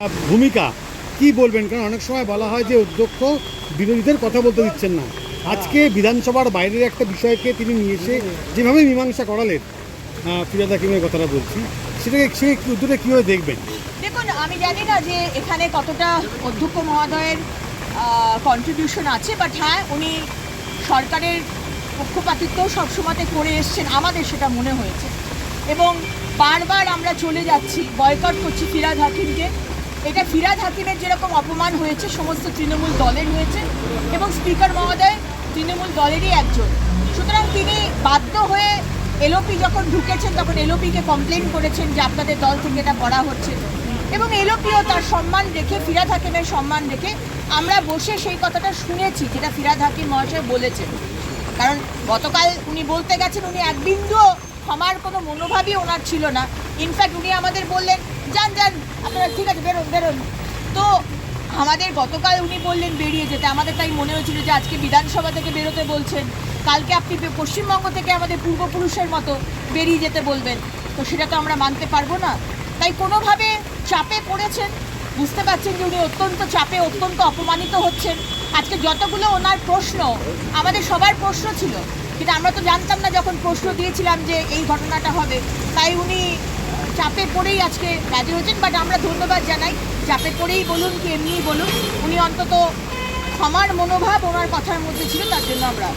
ভূমিকা। কি বলবেন? কারণ অনেক সময় বলা হয় যে অধ্যক্ষ বিরোধীদের কথা বলতে দিচ্ছেন না। আজকে বিধানসভার বাইরের একটা বিষয়কে তিনি নিয়ে এসে যেভাবে মীমাংসা করালেন ফিরাদ হাকিমের কথাটা বলছি, সেটাকে সে কি উদ্যোগটা কীভাবে দেখবেন? দেখুন, আমি জানি না যে এখানে কতটা অধ্যক্ষ মহোদয়ের কন্ট্রিবিউশন আছে বাট হ্যাঁ উনি সরকারের পক্ষপাতিত্ব সবসময়তে করে এসছেন, আমাদের সেটা মনে হয়েছে। এবং বারবার আমরা চলে যাচ্ছি বয়কট করছি ফিরাদ হাকিমকে। এটা ফিরাদ হাকিমের যেরকম অপমান হয়েছে, সমস্ত তৃণমূল দলের হয়েছে এবং স্পিকার মহোদয় তৃণমূল দলেরই একজন। সুতরাং তিনি বাধ্য হয়ে এলওপি যখন ঢুকেছেন, তখন এলওপিকে কমপ্লেন করেছেন যে আপনাদের দল থেকে এটা করা হচ্ছে। এবং এলওপিও তার সম্মান রেখে, ফিরাদ হাকিমের সম্মান রেখে আমরা বসে সেই কথাটা শুনেছি, যেটা ফিরাদ হাকিম মহাশয় বলেছেন। কারণ গতকাল উনি বলতে গেছেন, উনি এক বিন্দুও ক্ষমার কোনো মনোভাবই ওনার ছিল না। ইনফ্যাক্ট উনি আমাদের বললেন, যান যান আপনারা ঠিক আছে, বেরোন বেরোন। তো আমাদের গতকাল উনি বললেন বেরিয়ে যেতে। আমাদের তাই মনে হয়েছিল যে আজকে বিধানসভা থেকে বেরোতে বলছেন। কালকে আপনি পশ্চিমবঙ্গ থেকে আমাদের পূর্বপুরুষের মতো বেরিয়ে যেতে বলবেন। তো সেটা তো আমরা মানতে পারব না। তাই কোনোভাবে চাপে পড়েছেন? বুঝতে পারছেন যে উনি অত্যন্ত চাপে, অত্যন্ত অপমানিত হচ্ছেন। আজকে যতগুলো ওনার প্রশ্ন, আমাদের সবার প্রশ্ন ছিল। কিন্তু আমরা তো জানতাম না যখন প্রশ্ন দিয়েছিলাম যে এই ঘটনাটা হবে। তাই উনি চাপে পড়েই আজকে রাজি হয়েছেন বাট আমরা ধন্যবাদ জানাই। চাপে পড়েই বলুন কি, এমনিই বলুন। উনি অন্তত ক্ষমার মনোভাব ওনার কথার মধ্যে ছিল, তার জন্য আমরা